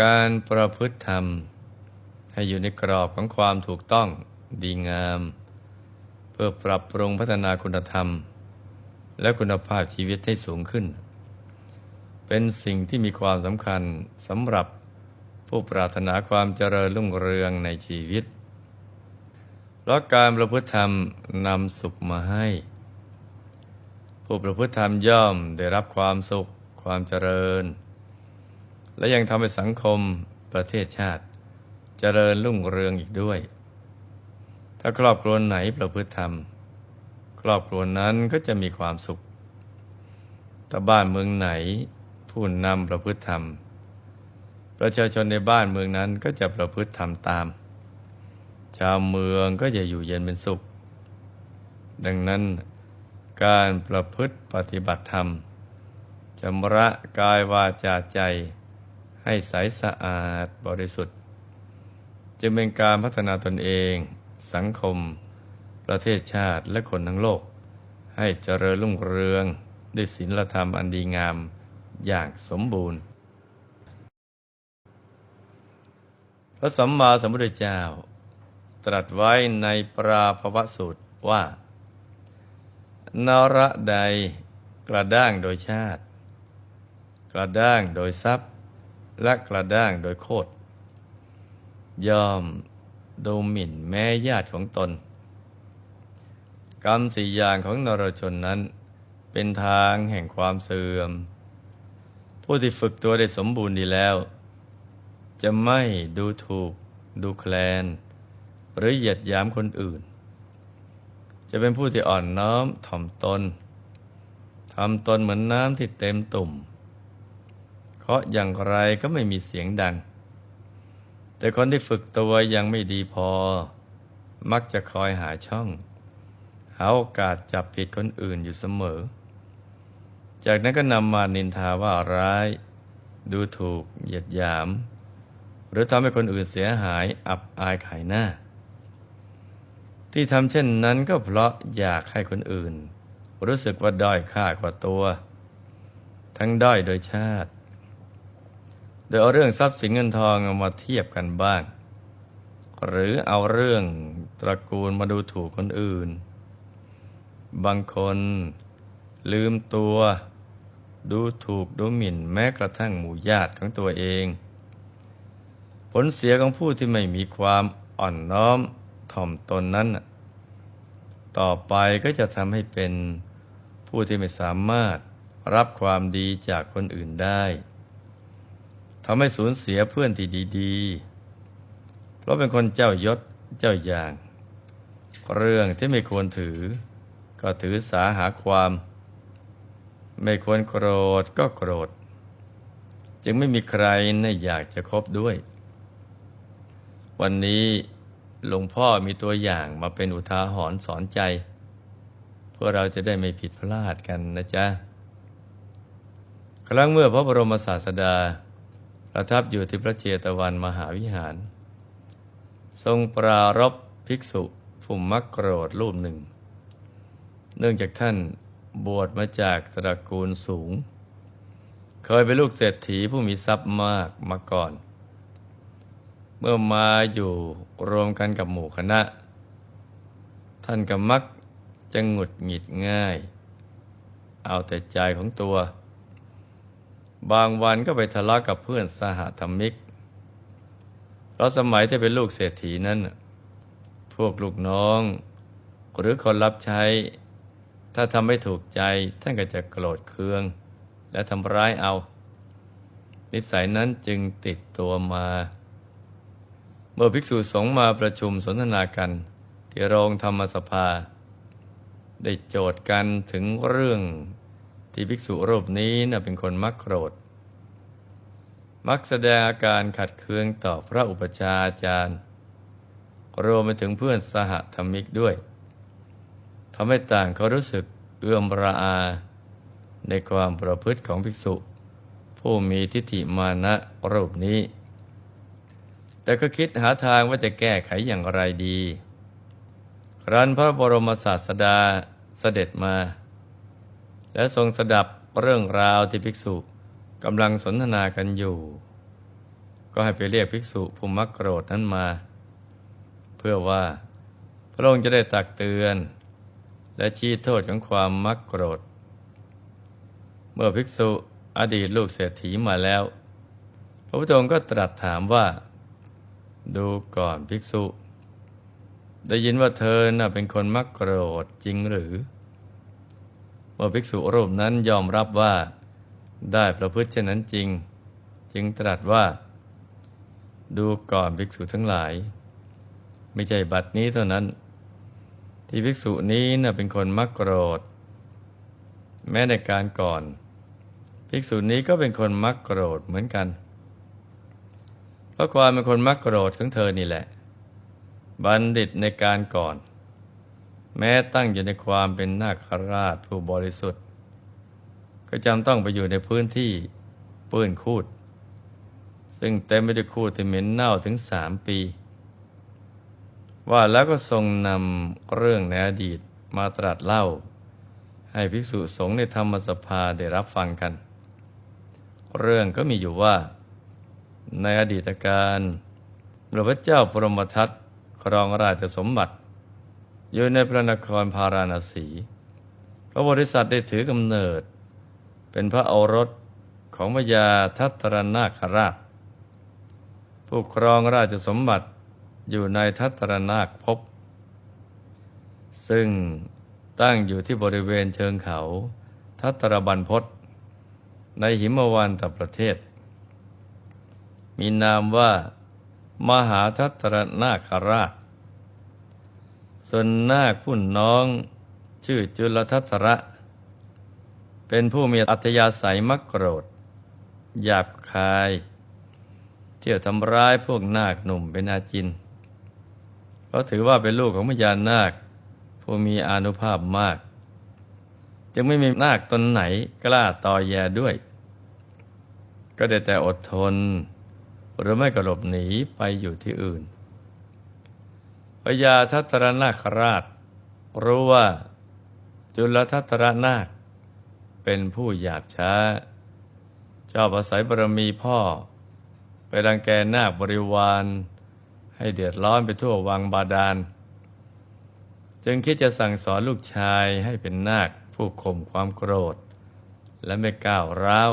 การประพฤติธรรม ให้อยู่ในกรอบของความถูกต้องดีงาม เพื่อปรับปรุงพัฒนาคุณธรรม และคุณภาพชีวิตให้สูงขึ้น เป็นสิ่งที่มีความสำคัญสำหรับผู้ปรารถนาความเจริญรุ่งเรืองในชีวิต เพราะการประพฤติธรรมนำสุขมาให้ ผู้ประพฤติธรรมย่อมได้รับความสุขความเจริญ และยังทำให้สังคมประเทศชาติเจริญรุ่งเรืองอีกด้วย ถ้าครอบครัวไหนประพฤติธรรม ครอบครัวนั้นก็จะมีความสุขถ้าบ้านเมืองไหนผู้นำประพฤติธรรม ประชาชนในบ้านเมืองนั้นก็จะประพฤติธรรมตาม ชาวเมืองก็จะอยู่เย็นเป็นสุข ดังนั้นการประพฤติปฏิบัติธรรมชำระกายวาจาใจ ให้ใสสะอาดบริสุทธิ์ จะเป็นการพัฒนาตนเอง สังคม ประเทศชาติและคนทั้งโลก ให้เจริญรุ่งเรืองด้วยศีลธรรมอันดีงามอย่างสมบูรณ์ พระสัมมาสัมพุทธเจ้า ตรัสไว้ในปราภวสูตรว่า นระใดกระด้างโดยชาติ กระด้างโดยทรัพย์ และกระด้างโดยโคตรยอมดูหมิ่นแม่ญาติของตน กรรมสี่อย่างของนรชนนั้น เป็นทางแห่งความเสื่อม ผู้ที่ฝึกตัวได้สมบูรณ์ดีแล้ว จะไม่ดูถูก ดูแคลน หรือเหยียดหยามคนอื่น จะเป็นผู้ที่อ่อนน้อมถ่อมตนทำตนเหมือนน้ำที่เต็มตุ่ม เคาะอย่างไรก็ไม่มีเสียงดัง แต่คนที่ฝึกตัวยังไม่ดีพอ มักจะคอยหาช่อง หาโอกาสจับผิดคนอื่นอยู่เสมอ จากนั้นก็นำมานินทาว่าร้าย ดูถูก เหยียดหยาม หรือทำให้คนอื่นเสียหายอับอายขายหน้า ที่ทำเช่นนั้นก็เพราะอยากให้คนอื่น รู้สึกว่าด้อยค่ากว่าตัว ทั้งด้อยโดยชาติ ดยเอาเรื่องทรัพย์สินเงินทองมาเทียบกันบ้าง หรือเอาเรื่องตระกูลมาดูถูกคนอื่น บางคนลืมตัว ดูถูกดูหมิ่นแม้กระทั่งหมู่ญาติของตัวเอง ผลเสียของผู้ที่ไม่มีความอ่อนน้อมถ่อมตนนั้น ต่อไปก็จะทำให้เป็นผู้ที่ไม่สามารถรับความดีจากคนอื่นได้ ทำให้สูญเสียเพื่อนที่ดีๆ เพราะเป็นคนเจ้ายศเจ้าอย่าง เรื่องที่ไม่ควรถือ ก็ถือสาหาความ ไม่ควรโกรธก็โกรธ จึงไม่มีใครน่อยากจะคบด้วย วันนี้หลวงพ่อมีตัวอย่างมาเป็นอุทาหรณ์สอนใจ เพื่อเราจะได้ไม่ผิดพลาดกันนะจ๊ะ ครั้งเมื่อพระบรมศาสดา ประทับอยู่ที่พระเจตวันมหาวิหาร ทรงปรารบภิกษุผู้มักโกรธรูปหนึ่ง เนื่องจากท่านบวชมาจากตระกูลสูง เคยเป็นลูกเศรษฐีผู้มีทรัพย์มากมาก่อน เมื่อมาอยู่รวมกันกับหมู่คณะ ท่านก็มักจะหงุดหงิดง่าย เอาแต่ใจของตัว บางวันก็ไปทะเลาะกับเพื่อนสหธรรมิก เพราะสมัยที่เป็นลูกเศรษฐีนั้น พวกลูกน้อง หรือคนรับใช้ ถ้าทำไม่ถูกใจท่านก็จะโกรธเคือง และทำร้ายเอา นิสัยนั้นจึงติดตัวมา เมื่อภิกษุสงฆ์มาประชุมสนทนากัน ที่โรงธรรมสภา ได้โจทย์กันถึงเรื่อง ที่ภิกษุรูปนี้นะเป็นคนมักโกรธ มักแสดงอาการขัดเคืองต่อพระอุปชาอาจารย์ รวมไปถึงเพื่อนสหธรรมิกด้วยทำให้ต่างเขารู้สึกเอื้อมระอา ในความประพฤติของภิกษุ ผู้มีทิฏฐิมานะรูปนี้ แต่ก็คิดหาทางว่าจะแก้ไขอย่างไรดี ครั้นพระบรมศาสดาเสด็จมา และทรงสดับเรื่องราวที่ภิกษุกำลังสนทนากันอยู่ ก็ให้ไปเรียกภิกษุภูมิโกรธนั้นมา เพื่อว่าพระองค์จะได้ตักเตือน และชี้โทษของความมักโกรธ เมื่อภิกษุอดีตลูกเศรษฐีมาแล้ว พระพุทธองค์ก็ตรัสถามว่า ดูก่อนภิกษุ ได้ยินว่าเธอน่ะเป็นคนมักโกรธจริงหรือ เมื่อภิกษุรูปนั้นยอมรับว่าได้ประพฤติเช่นนั้นจริง จึงตรัสว่า ดูก่อนภิกษุทั้งหลาย ไม่ใช่บัดนี้เท่านั้น ที่ภิกษุนี้น่ะเป็นคนมักโกรธ แม้ในการก่อน ภิกษุนี้ก็เป็นคนมักโกรธเหมือนกัน เพราะความเป็นคนมักโกรธของเธอนี่แหละ บัณฑิตในการก่อน แม้ตั้งอยู่ในความเป็นนาคราชผู้บริสุทธิ์ ก็จำต้องไปอยู่ในพื้นที่เปื้อนคูด ซึ่งเต็มไปด้วยคูดที่เหม็นเน่าถึงสามปี ว่าแล้วก็ทรงนำเรื่องในอดีตมาตรัสเล่า ให้ภิกษุสงฆ์ในธรรมสภาได้รับฟังกัน เรื่องก็มีอยู่ว่า ในอดีตการพระเจ้าพรหมทัตครองราชสมบัติ อยู่ในพระนครพาราณสี พระบริษัทได้ถือกำเนิด เป็นพระโอรสของพญาทัตรนาคราช ผู้ครองราชสมบัติอยู่ในทัตรนาคภพ ซึ่งตั้งอยู่ที่บริเวณเชิงเขา ทัตรบันพศในหิมวันตประเทศ มีนามว่ามหาทัตรนาคราช ส่วนนาคผู้น้องชื่อจุลทัตระ เป็นผู้มีอัธยาศัยมักโกรธ หยาบคาย เที่ยวทำร้ายพวกนาคหนุ่มเป็นอาจินเพราะถือว่าเป็นลูกของพญานาค ผู้มีอนุภาพมาก จึงไม่มีนาคตนไหนกล้าต่อแยด้วย ก็ได้แต่อดทน หรือไม่ก็หลบหนีไปอยู่ที่อื่น พญาทัตรนาคราช รู้ว่า จุลทัตรนาค เป็นผู้หยาบช้า ชอบอาศัยบารมีพ่อ ไปรังแกนาคบริวาร ให้เดือดร้อนไปทั่ววังบาดาล จึงคิดจะสั่งสอนลูกชายให้เป็นนาคผู้ข่มความโกรธ และไม่ก้าวร้าว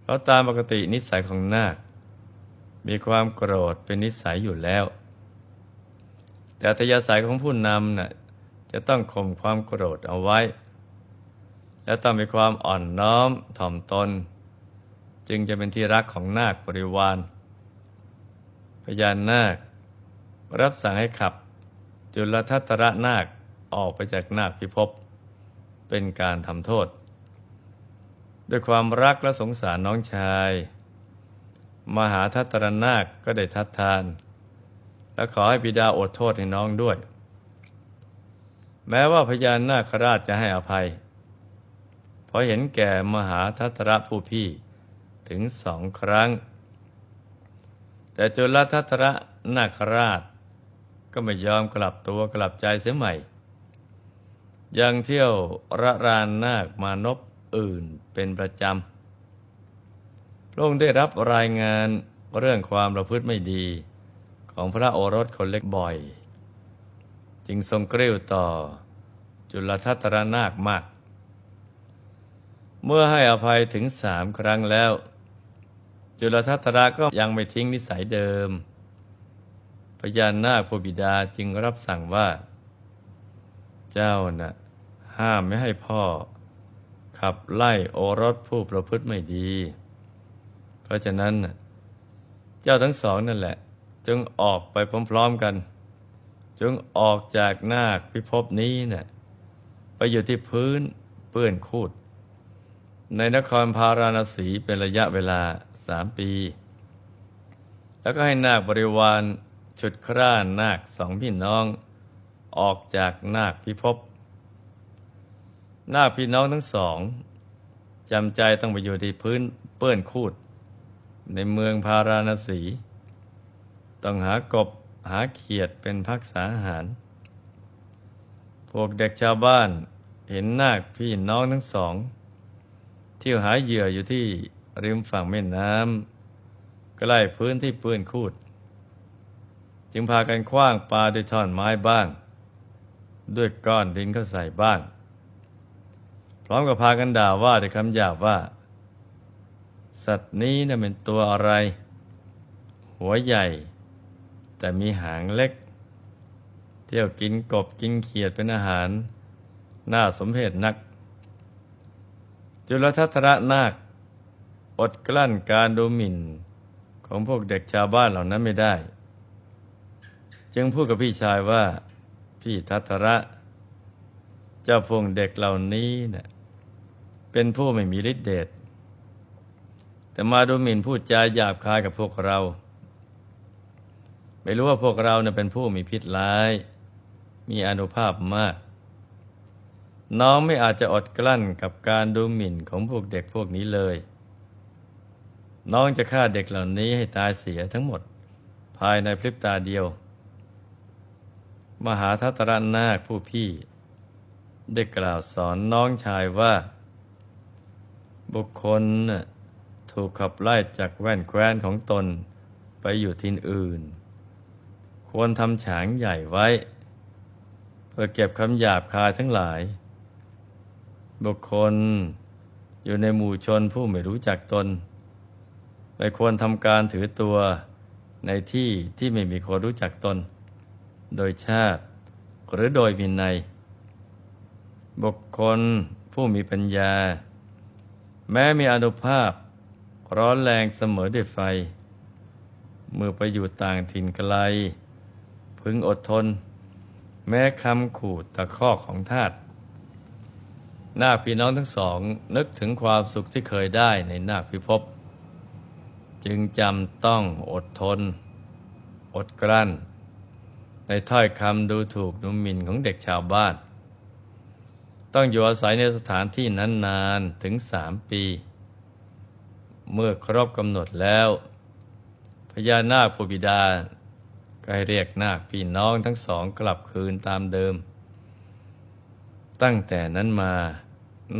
เพราะตามปกตินิสัยของนาค มีความโกรธเป็นนิสัยอยู่แล้ว แต่ทยาศัยของผู้นำน่ะจะต้องข่มความโกรธเอาไว้ และต้องมีความอ่อนน้อมถ่อมตน จึงจะเป็นที่รักของนาคบริวาร พญานาครับสั่งให้ขับ จุลทัตระนาคออกไปจากนาคพิภพเป็นการทำโทษ ด้วยความรักและสงสารน้องชาย มหาทัตรนาคก็ได้ทัดทาน และขอให้บิดาอดโทษให้น้องด้วย แม้ว่าพญานาคราชจะให้อภัย เพอเห็นแก่มหาทัตระผู้พี่ถึงสองครั้ง แต่จุลทัตระนาคราช ก็ไม่ยอมกลับตัวกลับใจเสียใหม่ ยังเที่ยวระรานนาคมานพอื่นเป็นประจำพระองค์ได้รับรายงานเรื่องความประพฤติไม่ดี ของพระโอรสคนเล็กบ่อย จึงทรงกริ้วต่อจุลทัตระนาคมาก เมื่อให้อภัยถึงสามครั้งแล้ว จุลทัตระก็ยังไม่ทิ้งนิสัยเดิมพญานาคผู้บิดาจึงรับสั่งว่า เจ้านะ่ะห้ามไม่ให้พ่อ ขับไล่โอรสผู้ประพฤติไม่ดี เพราะฉะนั้นเจ้าทั้งสองนั่นแหละ จึงออกไปพร้อมๆกันจึงออกจากนาคพิภพนี้นะ่ะไปอยู่ที่พื้นเปื้อนคูด ในนครพาราณสีเป็นระยะเวลาสามปี แล้วก็ให้นาคบริวารฉุดคร่านนาคสองพี่น้อง ออกจากนาคพิภพนาคพี่น้องทั้งสองจำใจต้องไปอยู่ที่พื้นเปื้อนคูด ในเมืองพาราณสี ต้องหากบหาเขียดเป็นพักษาหาร พวกเด็กชาวบ้านเห็นนาคพี่น้องทั้งสอง เที่ยวหาเหยื่ออยู่ที่ริมฝั่งแม่น้ำใกล้พื้นที่ปืนคูด จึงพากันคว้างปลาด้วยท่อนไม้บ้าง ด้วยก้อนดินเข้าใส่บ้าง พร้อมกับพากันด่าว่าด้วยคำหยาบว่า สัตว์นี้น่ะเป็นตัวอะไร หัวใหญ่ แต่มีหางเล็ก เที่ยวกินกบกินเขียดเป็นอาหาร น่าสมเพชนัก จุลทัตระนาค อดกลั้นการดูหมิ่นของพวกเด็กชาวบ้านเหล่านั้นไม่ได้ จึงพูดกับพี่ชายว่า พี่ทัตระ เจ้าพวกเด็กเหล่านี้เนะ่ยเป็นผู้ไม่มีฤทธิเดชแต่มาดูหมิ่นพูดจาหยาบคายกับพวกเรา ไม่รู้ว่าพวกเราเนะ่ยเป็นผู้มีพิษร้าย มีอนุภาพมาก น้องไม่อาจจะอดกลั้นกับการดูหมิ่นของพวกเด็กพวกนี้เลย น้องจะฆ่าเด็กเหล่านี้ให้ตายเสียทั้งหมด ภายในพริบตาเดียว มหาทัตรนาคผู้พี่ ได้กล่าวสอนน้องชายว่า บุคคลถูกขับไล่จากแว่นแคว้นของตนไปอยู่ที่อื่น ควรทำฉางใหญ่ไว้ เพื่อเก็บคำหยาบคายทั้งหลาย บุคคลอยู่ในหมู่ชนผู้ไม่รู้จักตน ไม่ควรทำการถือตัวในที่ที่ไม่มีคนรู้จักตน โดยชาติ หรือโดยวินัย บุคคลผู้มีปัญญา แม้มีอนุภาพ ร้อนแรงเสมอด้วยไฟ เมื่อไปอยู่ต่างถิ่นไกล พึงอดทน แม้คำขู่ตะคอของทาตนาพี่น้องทั้งสองนึกถึงความสุขที่เคยได้ในหน้าพิภพจึงจำต้องอดทน อดกลั้น ในถ้อยคำดูถูกดูหมิ่นของเด็กชาวบ้าน ต้องอยู่อาศัยในสถานที่นั้นนานถึงสามปี เมื่อครบกำหนดแล้ว พญานาคผู้บิดา ก็ให้เรียกนาคพี่น้องทั้งสองกลับคืนตามเดิม ตั้งแต่นั้นมา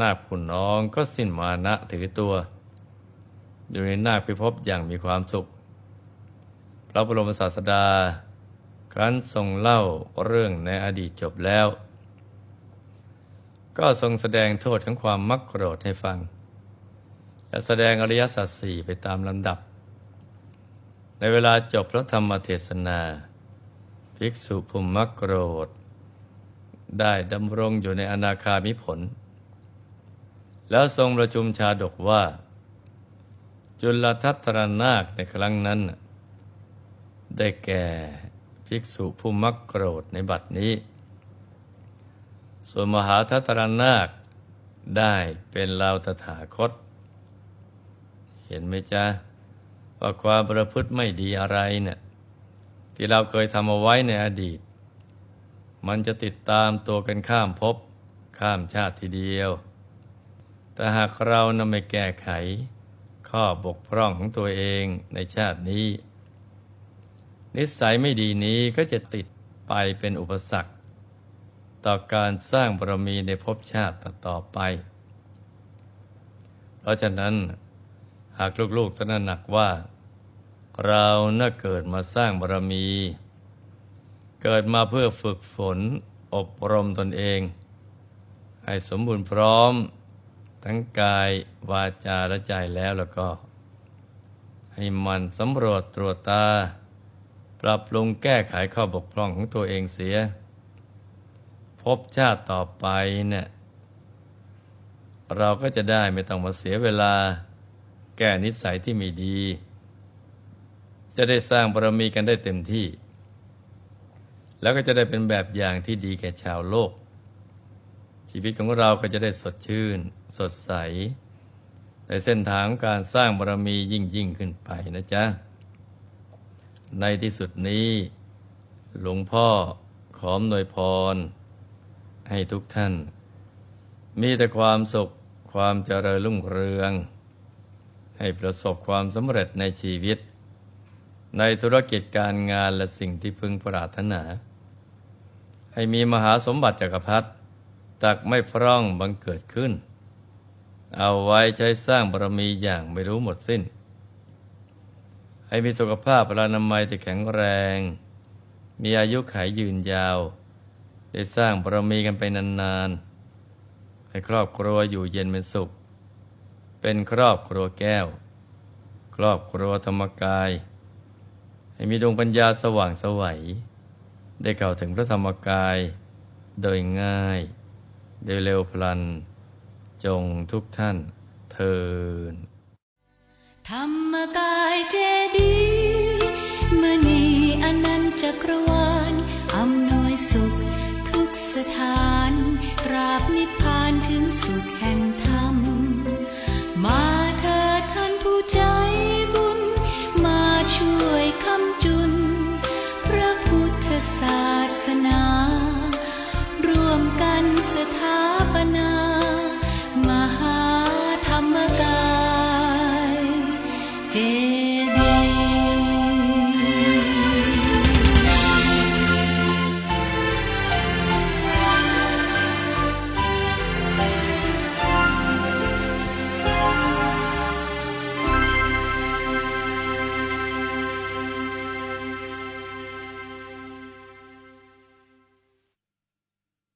นาคผู้น้องก็สิ้นมานะถือตัว อยู่ในนาคพิภพอย่างมีความสุข พระบรมศาสดา ครั้นทรงเล่าเรื่องในอดีตจบแล้ว ก็ทรงแสดงโทษของความมักโกรธให้ฟัง และแสดงอริยสัจสี่ไปตามลำดับ ในเวลาจบพระธรรมเทศนา ภิกษุภูมิมักโกรธ ได้ดำรงอยู่ในอนาคามิผล แล้วทรงประชุมชาดกว่า จุลทัตรนาคในครั้งนั้น ได้แก่ภิกษุผู้มักโกรธในบัดนี้ ส่วนมหาทัตรนาคได้เป็นเราตถาคต เห็นไหมจ๊ะ ว่าความประพฤติไม่ดีอะไรเนี่ยที่เราเคยทำเอาไว้ในอดีต มันจะติดตามตัวกันข้ามภพข้ามชาติทีเดียว แต่หากเรานำไปแก้ไข ข้อบกพร่องของตัวเองในชาตินี้ นิสัยไม่ดีนี้ก็จะติดไปเป็นอุปสรรค ต่อการสร้างบารมีในภพชาติต่อไป เพราะฉะนั้น หากลูกๆตระหนักว่า เราน่าเกิดมาสร้างบารมี เกิดมาเพื่อฝึกฝนอบรมตนเอง ให้สมบูรณ์พร้อม ทั้งกายวาจาและใจแล้วแล้วก็ ให้มันสำรวจตรวจตา ปรับปรุงแก้ไขข้อบกพร่องของตัวเองเสีย พบชาติต่อไปเนี่ยเราก็จะได้ไม่ต้องมาเสียเวลา ก้นิสัยที่ไม่ดี จะได้สร้างบารมีกันได้เต็มที่ แล้วก็จะได้เป็นแบบอย่างที่ดีแก่ชาวโลก ชีวิตของเราก็จะได้สดชื่น สดใส ในเส้นทางการสร้างบารมียิ่งยิ่งขึ้นไปนะจ๊ะ ในที่สุดนี้ หลวงพ่อขอมหน่วยพร ให้ทุกท่าน มีแต่ความสุขความเจริญรุ่งเรือง ให้ประสบความสำเร็จในชีวิต ในธุรกิจการงานและสิ่งที่พึงปรารถนา ให้มีมหาสมบัติจักรพรรดิตักไม่พร่องบังเกิดขึ้น เอาไว้ใช้สร้างบารมีอย่างไม่รู้หมดสิ้น ให้มีสุขภาพพลานามัยที่แข็งแรง มีอายุขัยยืนยาว ได้สร้างบารมีกันไปนานๆ ให้ครอบครัวอยู่เย็นเป็นสุข เป็นครอบครัวแก้ว ครอบครัวธรรมกาย ให้มีดวงปัญญาสว่างสวัย ได้เข้าถึงพระธรรมกาย โดยง่าย โดยเร็วพลัน จงทุกท่านเทินธรรมกายเจดีย์มณีอนันตจักรวาลอำนวยสุขทุกสถานตราบนิพพานถึงสุขแห่ง